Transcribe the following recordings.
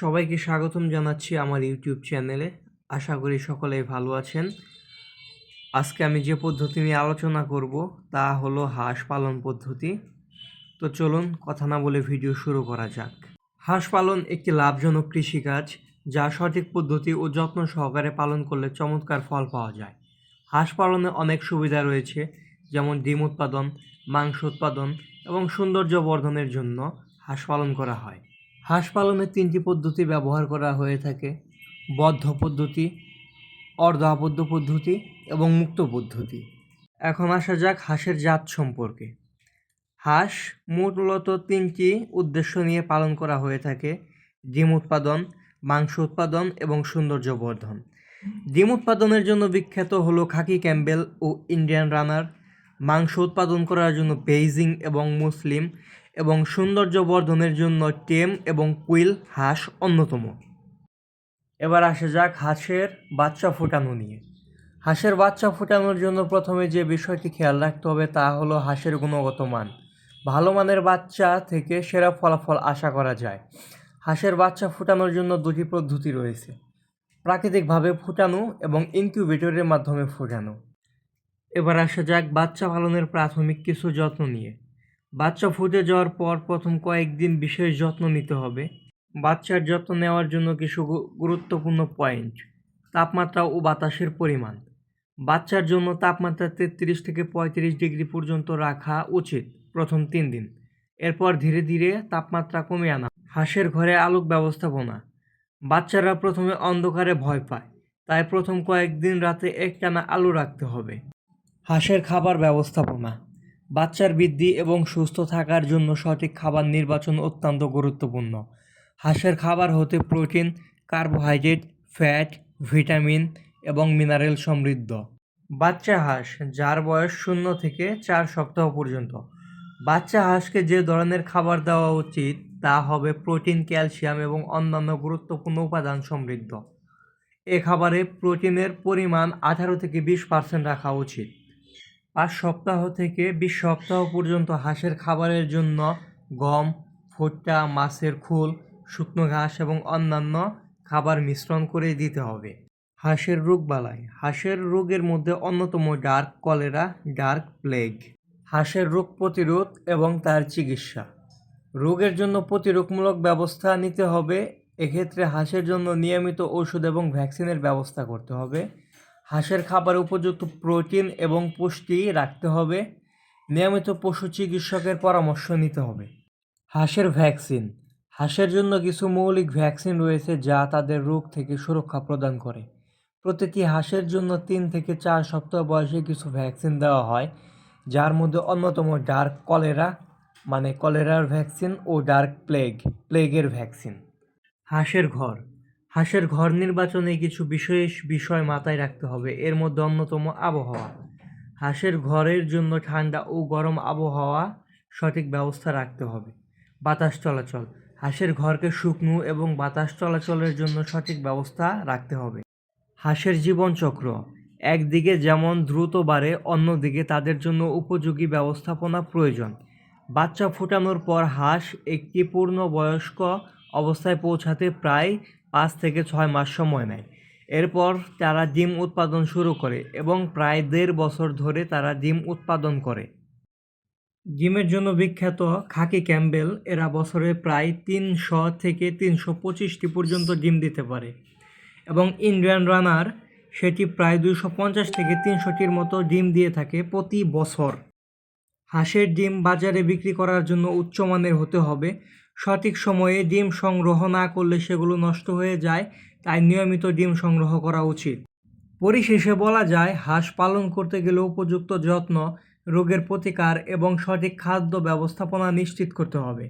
সবাইকে স্বাগতম জানাচ্ছি আমার ইউটিউব চ্যানেলে। আশা করি সকলেই ভালো আছেন। আজকে আমি যে পদ্ধতি নিয়ে আলোচনা করব, তা হলো হাঁস পালন পদ্ধতি। তো চলুন কথা না বলে ভিডিও শুরু করা যাক। হাঁস পালন একটি লাভজনক কৃষিকাজ, যা সঠিক পদ্ধতি ও যত্ন সহকারে পালন করলে চমৎকার ফল পাওয়া যায়। হাঁস পালনে অনেক সুবিধা রয়েছে, যেমন ডিম উৎপাদন, মাংস উৎপাদন এবং সৌন্দর্য বর্ধনের জন্য হাঁস পালন করা হয়। হাঁস পালনের তিনটি পদ্ধতি ব্যবহার করা হয়ে থাকে। বদ্ধ পদ্ধতি অর্ধ আবদ্ধ পদ্ধতি এবং মুক্ত পদ্ধতি। এখন আসা যাক হাঁসের জাত সম্পর্কে। হাঁস মূলত তিনটি উদ্দেশ্য নিয়ে পালন করা হয়ে থাকে। ডিম উৎপাদন, মাংস উৎপাদন এবং সৌন্দর্য বর্ধন ডিম উৎপাদনের জন্য বিখ্যাত হলো খাকি ক্যাম্বেল ও ইন্ডিয়ান রানার। মাংস উৎপাদন করার জন্য বেইজিং এবং মুসলিম এবং সৌন্দর্য বর্ধনের জন্য টেম এবং কুইল হাঁস অন্যতম। এবার আসা যাক হাঁসের বাচ্চা ফোটানো নিয়ে। হাঁসের বাচ্চা ফোটানোর জন্য প্রথমে যে বিষয়টি খেয়াল রাখতে হবে তা হলো হাঁসের গুণগত মান। ভালো মানের বাচ্চা থেকে সেরা ফলাফল আশা করা যায়। হাঁসের বাচ্চা ফোটানোর জন্য দুটি পদ্ধতি রয়েছে। প্রাকৃতিকভাবে ফোটানো এবং ইনকিউবেটরের মাধ্যমে ফোটানো। এবার আসা যাক বাচ্চা পালনের প্রাথমিক কিছু যত্ন নিয়ে। বাচ্চা ফুটে যাওয়ার পর প্রথম কয়েকদিন বিশেষ যত্ন নিতে হবে। বাচ্চার যত্ন নেওয়ার জন্য কিছু গুরুত্বপূর্ণ পয়েন্ট তাপমাত্রা ও বাতাসের পরিমাণ। বাচ্চার জন্য তাপমাত্রা তেত্রিশ থেকে পঁয়ত্রিশ ডিগ্রি পর্যন্ত রাখা উচিত প্রথম তিন দিন। এরপর ধীরে ধীরে তাপমাত্রা কমে আনা। হাঁসের ঘরে আলোক ব্যবস্থাপনা। বাচ্চারা প্রথমে অন্ধকারে ভয় পায়। তাই প্রথম কয়েকদিন রাতে একটানা আলো রাখতে হবে। হাঁসের খাবার ব্যবস্থাপনা, বাচ্চার বৃদ্ধি এবং সুস্থ থাকার জন্য সঠিক খাবার নির্বাচন অত্যন্ত গুরুত্বপূর্ণ। হাঁসের খাবার হতে প্রোটিন, কার্বোহাইড্রেট, ফ্যাট, ভিটামিন এবং মিনারেল সমৃদ্ধ। বাচ্চা হাঁস, যার বয়স শূন্য থেকে চার সপ্তাহ পর্যন্ত। বাচ্চা হাঁসকে যে ধরনের খাবার দেওয়া উচিত তা হবে প্রোটিন, ক্যালসিয়াম এবং অন্যান্য গুরুত্বপূর্ণ উপাদান সমৃদ্ধ। এ খাবারে প্রোটিনের পরিমাণ আঠারো থেকে বিশ পার্সেন্ট রাখা উচিত। পাঁচ সপ্তাহ থেকে বিশ সপ্তাহ পর্যন্ত হাঁসের খাবারের জন্য গম, ভুট্টা, মাছের খোল, শুকনো ঘাস এবং অন্যান্য খাবার মিশ্রণ করে দিতে হবে। হাঁসের রোগবালাই হাঁসের রোগের মধ্যে অন্যতম ডার্ক কলেরা, ডার্ক প্লেগ। হাঁসের রোগ প্রতিরোধ এবং তার চিকিৎসা। রোগের জন্য প্রতিরোধমূলক ব্যবস্থা নিতে হবে। এক্ষেত্রে হাঁসের জন্য নিয়মিত ওষুধ এবং ভ্যাকসিনের ব্যবস্থা করতে হবে। হাঁসের খাবারে উপযুক্ত প্রোটিন এবং পুষ্টি রাখতে হবে। নিয়মিত পশু চিকিৎসকের পরামর্শ নিতে হবে। হাঁসের ভ্যাকসিন। হাঁসের জন্য কিছু মৌলিক ভ্যাকসিন রয়েছে যা তাদের রোগ থেকে সুরক্ষা প্রদান করে। প্রতিটি হাঁসের জন্য তিন থেকে চার সপ্তাহ বয়সে কিছু ভ্যাকসিন দেওয়া হয়, যার মধ্যে অন্যতম ডার্ক কলেরা মানে কলেরার ভ্যাকসিন ও ডার্ক প্লেগ, প্লেগের ভ্যাকসিন। হাঁসের ঘর। হাঁসের ঘর নির্বাচনে কিছু বিশেষ বিষয় মাথায় রাখতে হবে। এর মধ্যে অন্যতম আবহাওয়া। হাঁসের ঘরের জন্য ঠান্ডা ও গরম আবহাওয়া সঠিক ব্যবস্থা রাখতে হবে। বাতাস চলাচল। হাঁসের ঘরকে শুকনো এবং বাতাস চলাচলের জন্য সঠিক ব্যবস্থা রাখতে হবে। হাঁসের জীবনচক্র। একদিকে যেমন দ্রুত বাড়ে, অন্যদিকে তাদের জন্য উপযোগী ব্যবস্থাপনা প্রয়োজন। বাচ্চা ফোটানোর পর হাঁস একটি পূর্ণবয়স্ক অবস্থায় পৌঁছাতে প্রায় পাঁচ থেকে ছয় মাস সময় নেয়। এরপর তারা ডিম উৎপাদন শুরু করে এবং প্রায় দেড় বছর ধরে তারা ডিম উৎপাদন করে। ডিমের জন্য বিখ্যাত খাকি ক্যাম্বেল এরা বছরে প্রায় তিনশো থেকে তিনশো পঁচিশটি পর্যন্ত ডিম দিতে পারে এবং ইন্ডিয়ান রানার সেটি প্রায় দুইশো পঞ্চাশ থেকে তিনশোটির মতো ডিম দিয়ে থাকে প্রতি বছর। হাঁসের ডিম বাজারে বিক্রি করার জন্য উচ্চমানের হতে হবে সঠিক সময়ে ডিম সংগ্রহ না করলে সেগুলো নষ্ট হয়ে যায়, তাই নিয়মিত ডিম সংগ্রহ করা উচিত। পরিশেষে বলা যায়, হাঁস পালন করতে গেলে উপযুক্ত যত্ন, রোগের প্রতিকার এবং সঠিক খাদ্য ব্যবস্থাপনা নিশ্চিত করতে হবে।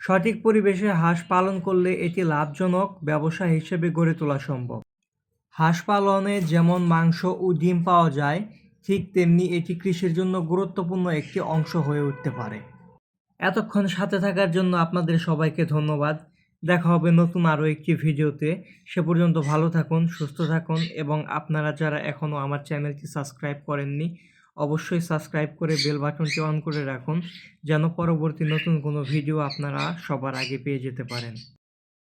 সঠিক পরিবেশে হাঁস পালন করলে এটি লাভজনক ব্যবসা হিসেবে গড়ে তোলা সম্ভব। হাঁস পালনে যেমন মাংস ও ডিম পাওয়া যায়, ঠিক তেমনি এটি কৃষির জন্য গুরুত্বপূর্ণ একটি অংশ হয়ে উঠতে পারে। এতক্ষণ সাথে থাকার জন্য আপনাদের সবাইকে ধন্যবাদ। দেখা হবে নতুন আরও একটি ভিডিওতে। সে পর্যন্ত ভালো থাকুন, সুস্থ থাকুন এবং আপনারা যারা এখনও আমার চ্যানেলটি সাবস্ক্রাইব করেননি, অবশ্যই সাবস্ক্রাইব করে বেল বাটনটি অন করে রাখুন, যেন পরবর্তী নতুন কোনো ভিডিও আপনারা সবার আগে পেয়ে যেতে পারেন।